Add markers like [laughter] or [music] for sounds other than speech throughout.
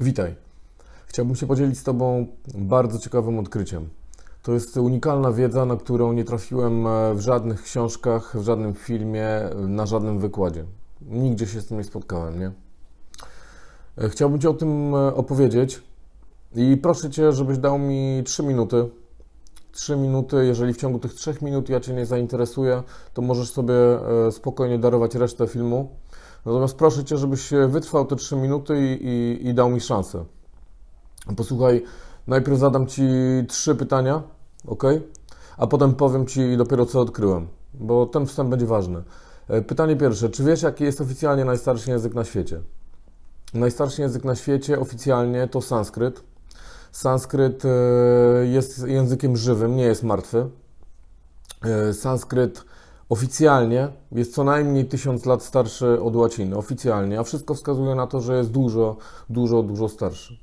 Witaj. Chciałbym się podzielić z Tobą bardzo ciekawym odkryciem. To jest unikalna wiedza, na którą nie trafiłem e, w żadnych książkach, w żadnym filmie, na żadnym wykładzie. Nigdzie się z tym nie spotkałem, nie? E, Chciałbym Ci o tym e, opowiedzieć i proszę Cię, żebyś dał mi 3 minuty. 3 minuty, jeżeli w ciągu tych 3 minut ja Cię nie zainteresuję, to możesz sobie e, spokojnie darować resztę filmu. Natomiast proszę Cię, żebyś wytrwał te 3 minuty i, i, i dał mi szansę. Posłuchaj, najpierw zadam Ci trzy pytania, ok? A potem powiem Ci dopiero co odkryłem, bo ten wstęp będzie ważny. E, Pytanie pierwsze, czy wiesz jaki jest oficjalnie najstarszy język na świecie? Najstarszy język na świecie oficjalnie to sanskryt. Sanskryt e, jest językiem żywym, nie jest martwy. E, Sanskryt oficjalnie jest co najmniej tysiąc lat starszy od łaciny, oficjalnie, a wszystko wskazuje na to, że jest dużo, dużo, dużo starszy.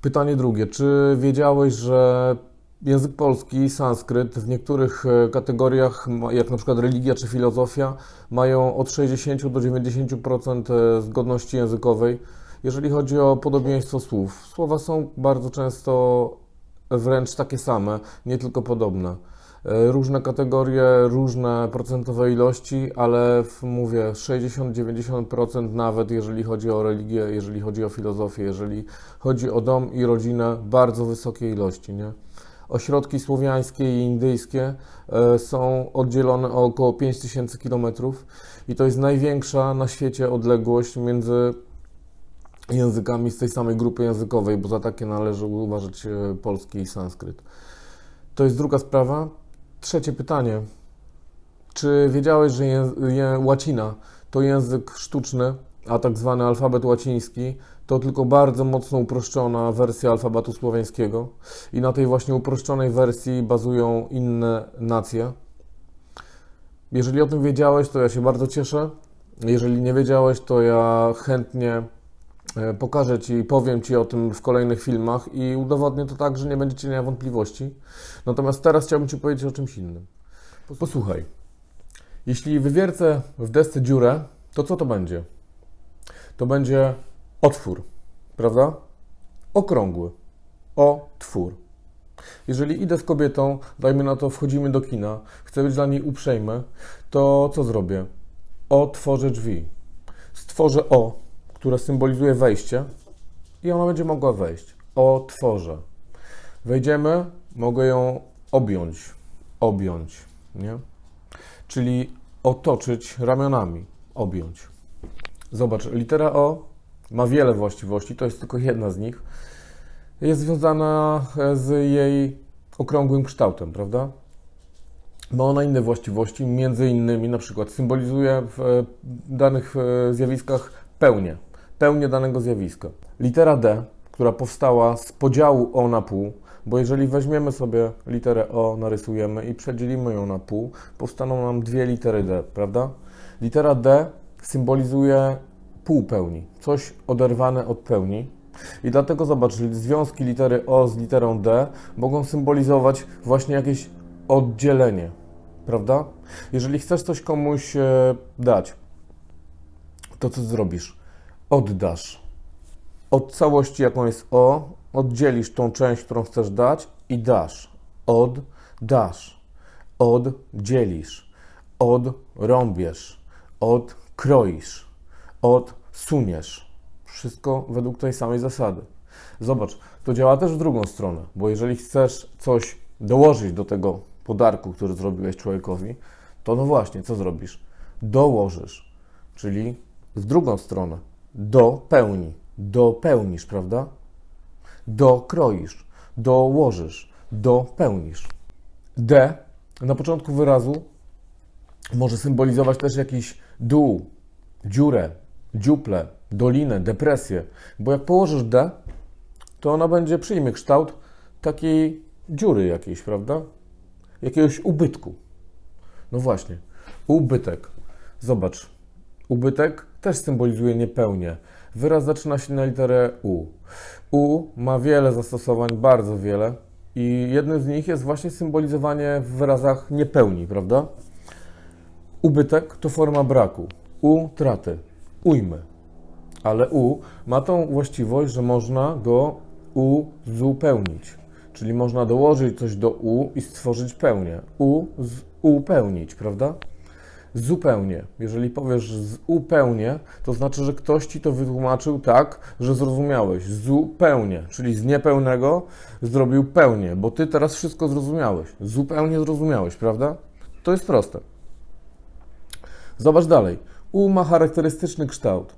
Pytanie drugie. Czy wiedziałeś, że język polski, sanskryt w niektórych e, kategoriach, jak na przykład religia czy filozofia, mają od 60 do 90% e, zgodności językowej, jeżeli chodzi o podobieństwo słów? Słowa są bardzo często wręcz takie same, nie tylko podobne. E, Różne kategorie, różne procentowe ilości, ale w, mówię 60-90% nawet jeżeli chodzi o religię, jeżeli chodzi o filozofię, jeżeli chodzi o dom i rodzinę, bardzo wysokie ilości, nie? Ośrodki słowiańskie i indyjskie e, są oddzielone o około 5000 km i to jest największa na świecie odległość między językami z tej samej grupy językowej, bo za takie należy uważać e, polski i sanskryt. To jest druga sprawa. Trzecie pytanie. Czy wiedziałeś, że łacina to język sztuczny, a tak zwany alfabet łaciński to tylko bardzo mocno uproszczona wersja alfabetu słowiańskiego i na tej właśnie uproszczonej wersji bazują inne nacje? Jeżeli o tym wiedziałeś, to ja się bardzo cieszę. Jeżeli nie wiedziałeś, to ja chętnie pokażę Ci i powiem Ci o tym w kolejnych filmach i udowodnię to tak, że nie będziecie miał wątpliwości. Natomiast teraz chciałbym Ci powiedzieć o czymś innym. Posłuchaj. Jeśli wywiercę w desce dziurę, to co to będzie? To będzie otwór, prawda? Okrągły. Otwór. Jeżeli idę z kobietą, dajmy na to, wchodzimy do kina, chcę być dla niej uprzejmy, to co zrobię? Otworzę drzwi. Stworzę O, które symbolizuje wejście i ona będzie mogła wejść. Otworzę. Wejdziemy, mogę ją objąć. Objąć, nie? Czyli otoczyć ramionami, objąć. Zobacz, litera O ma wiele właściwości, to jest tylko jedna z nich. Jest związana e, z jej okrągłym kształtem, prawda? Ma ona inne właściwości, między innymi na przykład symbolizuje w e, danych e, zjawiskach pełnię, pełnię danego zjawiska. Litera D, która powstała z podziału O na pół, bo jeżeli weźmiemy sobie literę O, narysujemy i przedzielimy ją na pół, powstaną nam dwie litery D, prawda? Litera D symbolizuje pół pełni, coś oderwane od pełni. I dlatego zobacz, związki litery O z literą D mogą symbolizować właśnie jakieś oddzielenie, prawda? Jeżeli chcesz coś komuś e, dać, to co zrobisz? Oddasz. Od całości, jaką jest O, oddzielisz tą część, którą chcesz dać i dasz. Oddasz. Oddzielisz. Odrąbiesz. Odkroisz. Odsuniesz. Wszystko według tej samej zasady. Zobacz, to działa też w drugą stronę, bo jeżeli chcesz coś dołożyć do tego podarku, który zrobiłeś człowiekowi, to no właśnie, co zrobisz? Dołożysz, czyli w drugą stronę. Dopełni. Dopełnisz, prawda? Dokroisz. Dołożysz. Dopełnisz. D na początku wyrazu może symbolizować też jakiś dół, dziurę, dziuplę, dolinę, depresję. Bo jak położysz D, to ona będzie, przyjmie kształt takiej dziury jakiejś, prawda? Jakiegoś ubytku. No właśnie, ubytek. Zobacz, ubytek też symbolizuje niepełnię. Wyraz zaczyna się na literę U. U ma wiele zastosowań, bardzo wiele. I jednym z nich jest właśnie symbolizowanie w wyrazach niepełni, prawda? Ubytek to forma braku, utraty, ujmy. ale U ma tą właściwość, że można go uzupełnić. Czyli można dołożyć coś do U i stworzyć pełnię. U upełnić, prawda? Zupełnie. Jeżeli powiesz zupełnie, to znaczy, że ktoś ci to wytłumaczył tak, że zrozumiałeś. Zupełnie. Czyli z niepełnego zrobił pełnię, bo ty teraz wszystko zrozumiałeś. Zupełnie zrozumiałeś, prawda? To jest proste. Zobacz dalej. U ma charakterystyczny kształt,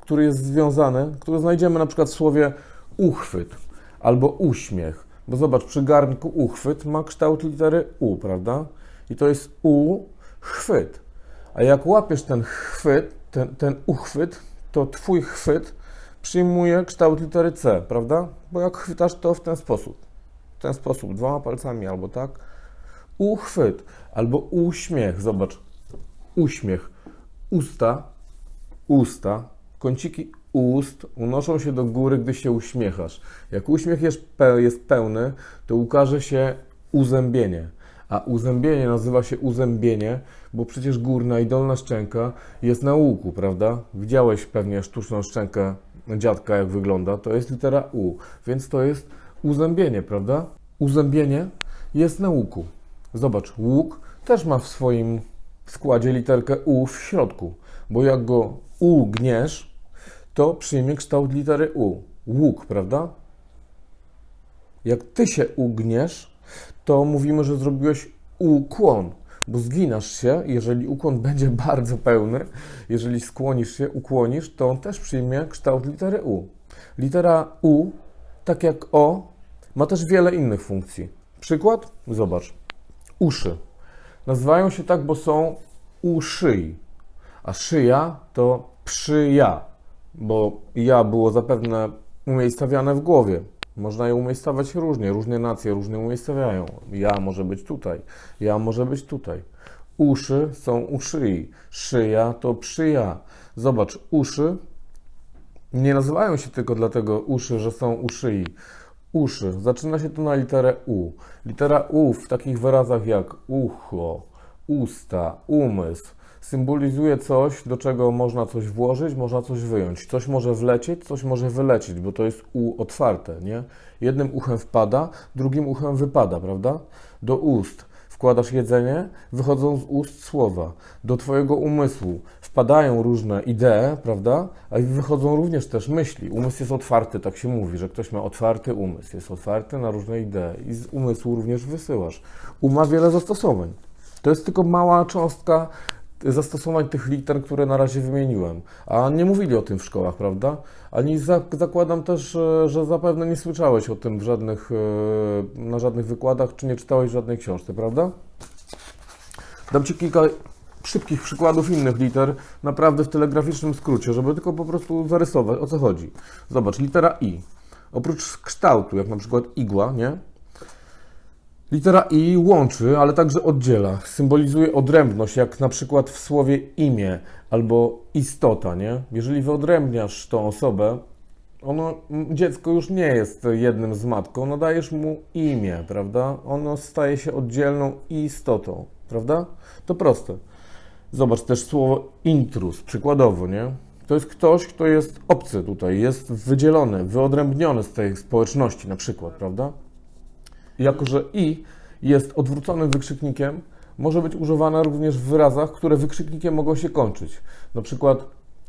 który jest związany, który znajdziemy na przykład w słowie uchwyt albo uśmiech. Bo zobacz, przy garnku uchwyt ma kształt litery U, prawda? I to jest U, chwyt. A jak łapiesz ten chwyt, ten, ten uchwyt, to twój chwyt przyjmuje kształt litery C, prawda? Bo jak chwytasz to w ten sposób, w ten sposób, dwoma palcami albo tak, uchwyt albo uśmiech, zobacz, uśmiech, usta, usta, kąciki ust unoszą się do góry, gdy się uśmiechasz. Jak uśmiech jest, pe- jest pełny, to ukaże się uzębienie. A uzębienie nazywa się uzębienie, bo przecież górna i dolna szczęka jest na łuku, prawda? Widziałeś pewnie sztuczną szczękę dziadka, jak wygląda. To jest litera U, więc to jest uzębienie, prawda? Uzębienie jest na łuku. Zobacz, łuk też ma w swoim składzie literkę U w środku, bo jak go ugniesz, to przyjmie kształt litery U. Łuk, prawda? Jak ty się ugniesz, to mówimy, że zrobiłeś ukłon, bo zginasz się, jeżeli ukłon [laughs] będzie bardzo pełny, jeżeli skłonisz się, ukłonisz, to on też przyjmie kształt litery U. Litera U, tak jak O, ma też wiele innych funkcji. Przykład? Zobacz. Uszy. Nazywają się tak, bo są u szyi, a szyja to przyja, bo ja było zapewne umiejscowiane w głowie. Można je umiejscować różnie, różne nacje różnie umiejscowiają. Ja może być tutaj, ja może być tutaj. Uszy są u szyi, szyja to przyja. Zobacz, uszy nie nazywają się tylko dlatego uszy, że są u szyi. Uszy. Zaczyna się to na literę U. Litera U w takich wyrazach jak ucho, usta, umysł symbolizuje coś, do czego można coś włożyć, można coś wyjąć. Coś może wlecieć, coś może wylecieć, bo to jest U otwarte, nie? Jednym uchem wpada, drugim uchem wypada, prawda? Do ust wkładasz jedzenie, wychodzą z ust słowa. Do Twojego umysłu wpadają różne idee, prawda? A wychodzą również też myśli. Umysł jest otwarty, tak się mówi, że ktoś ma otwarty umysł, jest otwarty na różne idee i z umysłu również wysyłasz. Um ma wiele zastosowań. To jest tylko mała cząstka zastosowań tych liter, które na razie wymieniłem. A nie mówili o tym w szkołach, prawda? Ani za, zakładam też, e, że zapewne nie słyszałeś o tym w żadnych, e, na żadnych wykładach, czy nie czytałeś żadnej książce, prawda? Dam Ci kilka szybkich przykładów innych liter, naprawdę w telegraficznym skrócie, żeby tylko po prostu zarysować, o co chodzi. Zobacz, litera I. Oprócz kształtu, jak na przykład igła, nie? Litera I łączy, ale także oddziela. Symbolizuje odrębność, jak na przykład w słowie imię albo istota, nie? Jeżeli wyodrębniasz tą osobę, ono, dziecko już nie jest jednym z matką, nadajesz mu imię, prawda? Ono staje się oddzielną istotą, prawda? To proste. Zobacz też słowo intrus, przykładowo, nie? To jest ktoś, kto jest obcy tutaj, jest wydzielony, wyodrębniony z tej społeczności, na przykład, prawda? Jako, że i jest odwróconym wykrzyknikiem, może być używana również w wyrazach, które wykrzyknikiem mogą się kończyć. Na przykład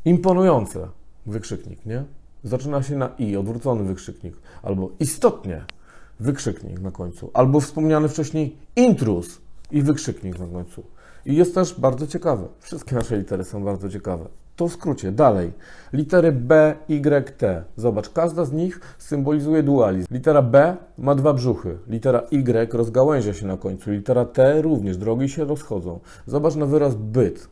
imponujące wykrzyknik, nie? Zaczyna się na i, odwrócony wykrzyknik. Albo istotnie wykrzyknik na końcu. Albo wspomniany wcześniej intrus i wykrzyknik na końcu. I jest też bardzo ciekawe. Wszystkie nasze litery są bardzo ciekawe. To w skrócie. Dalej. Litery B, Y, T. Zobacz, każda z nich symbolizuje dualizm. Litera B ma dwa brzuchy. Litera Y rozgałęzia się na końcu. Litera T również. Drogi się rozchodzą. Zobacz na wyraz byt.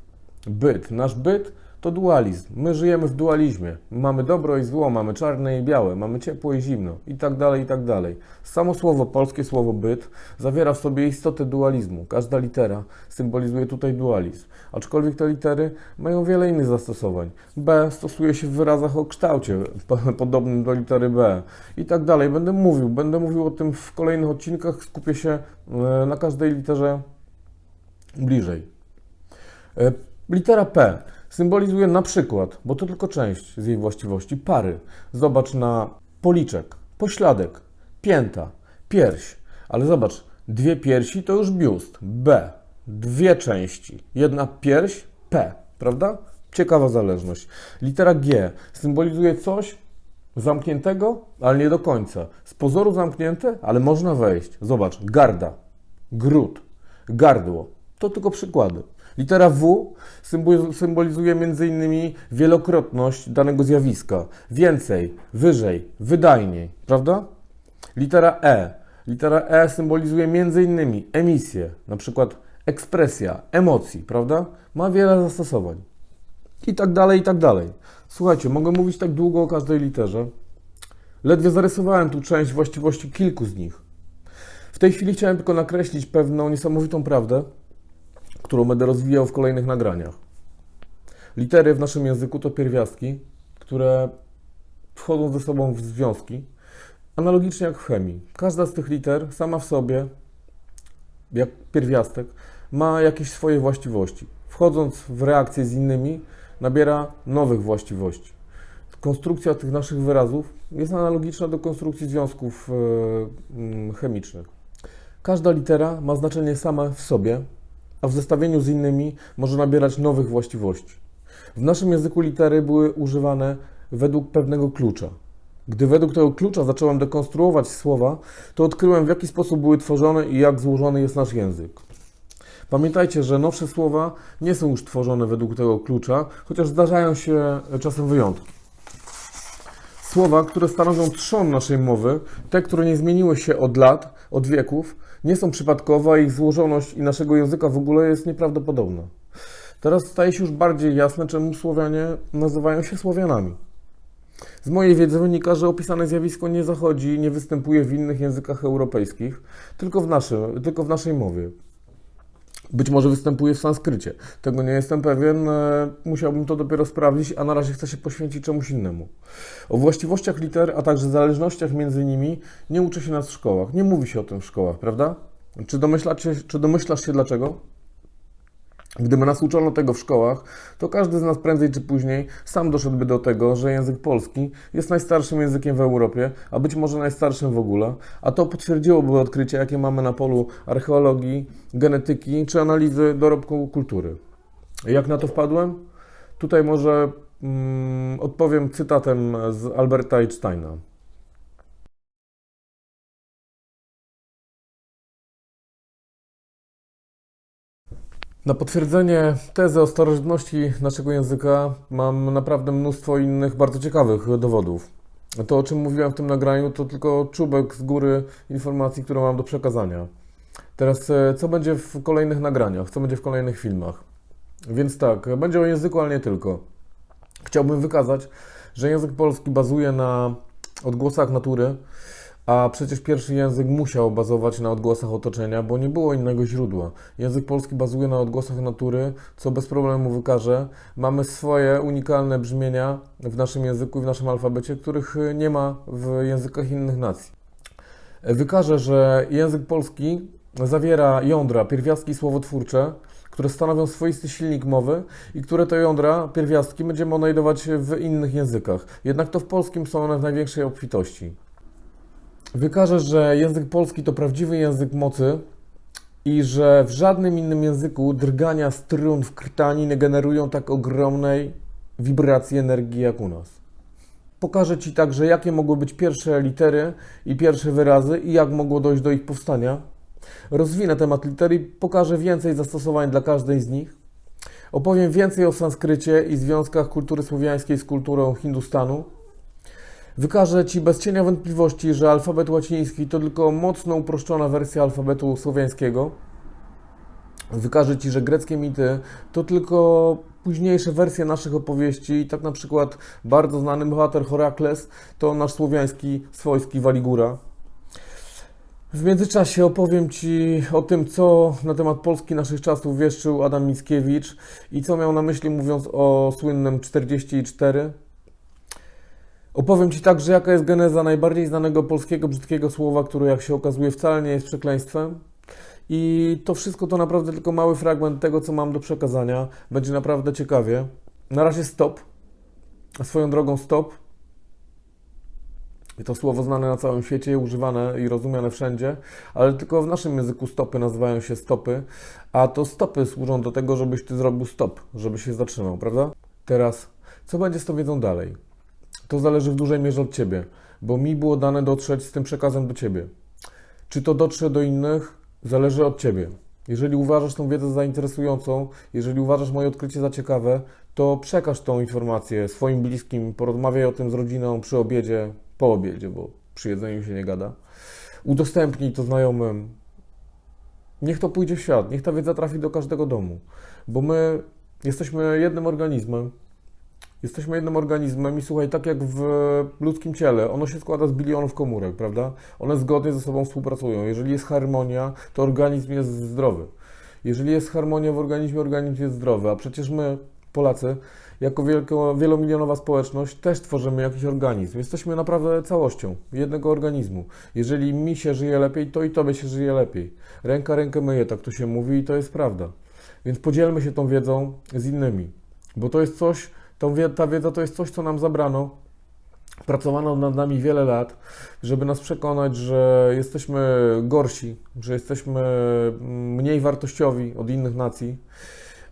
Byt. Nasz byt to dualizm. My żyjemy w dualizmie. Mamy dobro i zło, mamy czarne i białe, mamy ciepło i zimno i tak dalej, i tak dalej. Samo słowo, polskie słowo byt, zawiera w sobie istotę dualizmu. Każda litera symbolizuje tutaj dualizm. Aczkolwiek te litery mają wiele innych zastosowań. B stosuje się w wyrazach o kształcie po- [laughs] podobnym do litery B i tak dalej. Będę mówił, będę mówił o tym w kolejnych odcinkach. Skupię się e, na każdej literze bliżej. E, Litera P Symbolizuje na przykład, bo to tylko część z jej właściwości, pary. Zobacz na policzek, pośladek, pięta, pierś. Ale zobacz, dwie piersi to już biust. B. Dwie części. Jedna pierś, P. Prawda? Ciekawa zależność. Litera G symbolizuje coś zamkniętego, ale nie do końca. Z pozoru zamknięte, ale można wejść. Zobacz, garda, gród, gardło. To tylko przykłady. Litera W symbol- symbolizuje m.in. wielokrotność danego zjawiska. Więcej, wyżej, wydajniej, prawda? Litera E. Litera E symbolizuje m.in. emisję, na przykład ekspresja, emocji, prawda? Ma wiele zastosowań. I tak dalej, i tak dalej. Słuchajcie, mogę mówić tak długo o każdej literze. Ledwie zarysowałem tu część właściwości kilku z nich. W tej chwili chciałem tylko nakreślić pewną niesamowitą prawdę, którą będę rozwijał w kolejnych nagraniach. Litery w naszym języku to pierwiastki, które wchodzą ze sobą w związki, analogicznie jak w chemii. Każda z tych liter sama w sobie, jak pierwiastek, ma jakieś swoje właściwości. Wchodząc w reakcję z innymi, nabiera nowych właściwości. Konstrukcja tych naszych wyrazów jest analogiczna do konstrukcji związków e, chemicznych. Każda litera ma znaczenie sama w sobie, a w zestawieniu z innymi może nabierać nowych właściwości. W naszym języku litery były używane według pewnego klucza. Gdy według tego klucza zacząłem dekonstruować słowa, to odkryłem w jaki sposób były tworzone i jak złożony jest nasz język. Pamiętajcie, że nowsze słowa nie są już tworzone według tego klucza, chociaż zdarzają się czasem wyjątki. Słowa, które stanowią trzon naszej mowy, te, które nie zmieniły się od lat, od wieków, nie są przypadkowe, ich złożoność i naszego języka w ogóle jest nieprawdopodobna. Teraz staje się już bardziej jasne, czemu Słowianie nazywają się Słowianami. Z mojej wiedzy wynika, że opisane zjawisko nie zachodzi, nie występuje w innych językach europejskich, tylko w, naszym, tylko w naszej mowie. Być może występuje w sanskrycie. Tego nie jestem pewien, e, musiałbym to dopiero sprawdzić, a na razie chcę się poświęcić czemuś innemu. O właściwościach liter, a także zależnościach między nimi nie uczy się nas w szkołach. Nie mówi się o tym w szkołach, prawda? Czy domyślasz się, czy domyślasz się dlaczego? Gdyby nas uczono tego w szkołach, to każdy z nas prędzej czy później sam doszedłby do tego, że język polski jest najstarszym językiem w Europie, a być może najstarszym w ogóle, a to potwierdziłoby odkrycia, jakie mamy na polu archeologii, genetyki czy analizy dorobku kultury. Jak na to wpadłem? Tutaj może mm, odpowiem cytatem z Alberta Einsteina. Na potwierdzenie tezy o starożytności naszego języka mam naprawdę mnóstwo innych bardzo ciekawych dowodów. To, o czym mówiłem w tym nagraniu, to tylko czubek z góry informacji, które mam do przekazania. Teraz, e, co będzie w kolejnych nagraniach, co będzie w kolejnych filmach? Więc tak, będzie o języku, ale nie tylko. Chciałbym wykazać, że język polski bazuje na odgłosach natury, a przecież pierwszy język musiał bazować na odgłosach otoczenia, bo nie było innego źródła. Język polski bazuje na odgłosach natury, co bez problemu wykażę. Mamy swoje unikalne brzmienia w naszym języku i w naszym alfabecie, których nie ma w językach innych nacji. Wykażę, że język polski zawiera jądra, pierwiastki słowotwórcze, które stanowią swoisty silnik mowy i które to jądra, pierwiastki będziemy odnajdować w innych językach. Jednak to w polskim są one w największej obfitości. Wykażę, że język polski to prawdziwy język mocy i że w żadnym innym języku drgania strun w krtani nie generują tak ogromnej wibracji energii jak u nas. Pokażę Ci także, jakie mogły być pierwsze litery i pierwsze wyrazy i jak mogło dojść do ich powstania. Rozwinę temat litery i pokażę więcej zastosowań dla każdej z nich. Opowiem więcej o sanskrycie i związkach kultury słowiańskiej z kulturą Hindustanu. Wykażę Ci bez cienia wątpliwości, że alfabet łaciński to tylko mocno uproszczona wersja alfabetu słowiańskiego. Wykażę Ci, że greckie mity to tylko późniejsze wersje naszych opowieści tak na przykład bardzo znany bohater Herakles to nasz słowiański, swojski Waligura. W międzyczasie opowiem Ci o tym, co na temat Polski naszych czasów wieszczył Adam Mickiewicz i co miał na myśli mówiąc o słynnym 44. Opowiem Ci także, jaka jest geneza najbardziej znanego polskiego brzydkiego słowa, które jak się okazuje wcale nie jest przekleństwem. I to wszystko to naprawdę tylko mały fragment tego, co mam do przekazania. Będzie naprawdę ciekawie. na razie stop. A swoją drogą stop. I to słowo znane na całym świecie, używane i rozumiane wszędzie, ale tylko w naszym języku stopy nazywają się stopy, a to stopy służą do tego, żebyś ty zrobił stop, żeby się zatrzymał, prawda? Teraz, co będzie z tą wiedzą dalej? To zależy w dużej mierze od ciebie, bo mi było dane dotrzeć z tym przekazem do ciebie. Czy to dotrze do innych, zależy od ciebie. Jeżeli uważasz tą wiedzę za interesującą, jeżeli uważasz moje odkrycie za ciekawe, to przekaż tą informację swoim bliskim, porozmawiaj o tym z rodziną przy obiedzie, po obiedzie, bo przy jedzeniu się nie gada. Udostępnij to znajomym. Niech to pójdzie w świat, niech ta wiedza trafi do każdego domu, bo my jesteśmy jednym organizmem. Jesteśmy jednym organizmem i słuchaj, tak jak w ludzkim ciele, ono się składa z bilionów komórek, prawda? One zgodnie ze sobą współpracują. Jeżeli jest harmonia, to organizm jest zdrowy. Jeżeli jest harmonia w organizmie, organizm jest zdrowy. A przecież my, Polacy, jako wielko, wielomilionowa społeczność, też tworzymy jakiś organizm. Jesteśmy naprawdę całością jednego organizmu. Jeżeli mi się żyje lepiej, to i tobie się żyje lepiej. Ręka rękę myje, tak to się mówi i to jest prawda. Więc podzielmy się tą wiedzą z innymi, bo to jest coś, tą ta wiedza to jest coś, co nam zabrano. Pracowano nad nami wiele lat, żeby nas przekonać, że jesteśmy gorsi, że jesteśmy mm, mniej wartościowi od innych nacji.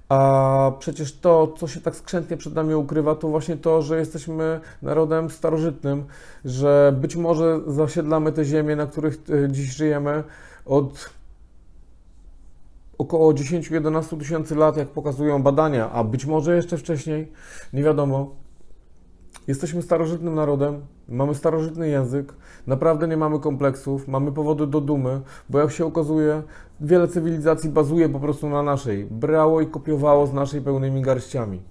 A przecież to, co się tak skrzętnie przed nami ukrywa, to właśnie to, że jesteśmy narodem starożytnym, że być może zasiedlamy te ziemie, na których e, dziś żyjemy od około 10-11 tysięcy lat, jak pokazują badania, a być może jeszcze wcześniej, nie wiadomo. Jesteśmy starożytnym narodem, mamy starożytny język, naprawdę nie mamy kompleksów, mamy powody do dumy, bo jak się okazuje, wiele cywilizacji bazuje po prostu na naszej, brało i kopiowało z naszej pełnymi garściami.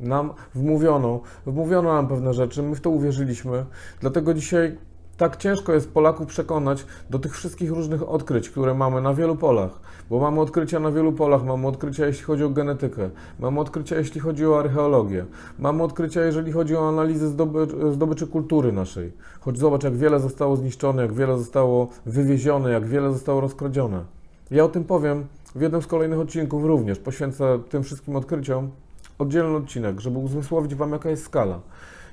Nam wmówiono, wmówiono nam pewne rzeczy, my w to uwierzyliśmy, dlatego dzisiaj tak ciężko jest Polaków przekonać do tych wszystkich różnych odkryć, które mamy na wielu polach, bo mamy odkrycia na wielu polach, mamy odkrycia jeśli chodzi o genetykę, mamy odkrycia jeśli chodzi o archeologię, mamy odkrycia jeżeli chodzi o analizę zdoby, zdobyczy kultury naszej. Choć zobacz, jak wiele zostało zniszczone, jak wiele zostało wywiezione, jak wiele zostało rozkradzione. Ja o tym powiem w jednym z kolejnych odcinków również. Poświęcę tym wszystkim odkryciom oddzielny odcinek, żeby uzmysłowić Wam, jaka jest skala.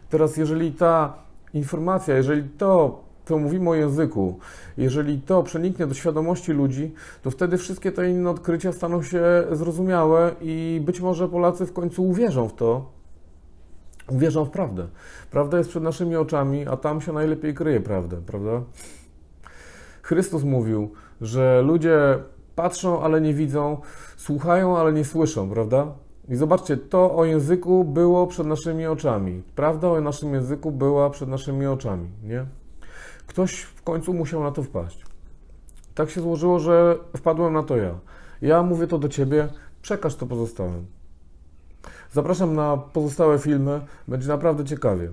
Teraz, jeżeli ta informacja, jeżeli to, co mówimy o języku, jeżeli to przeniknie do świadomości ludzi, to wtedy wszystkie te inne odkrycia staną się zrozumiałe i być może Polacy w końcu uwierzą w to, uwierzą w prawdę. Prawda jest przed naszymi oczami, a tam się najlepiej kryje prawdę, prawda? Chrystus mówił, że ludzie patrzą, ale nie widzą, słuchają, ale nie słyszą, prawda? I zobaczcie, to o języku było przed naszymi oczami. Prawda o naszym języku była przed naszymi oczami, nie? Ktoś w końcu musiał na to wpaść. Tak się złożyło, że wpadłem na to ja. Ja mówię to do ciebie, przekaż to pozostałym. Zapraszam na pozostałe filmy, będzie naprawdę ciekawie.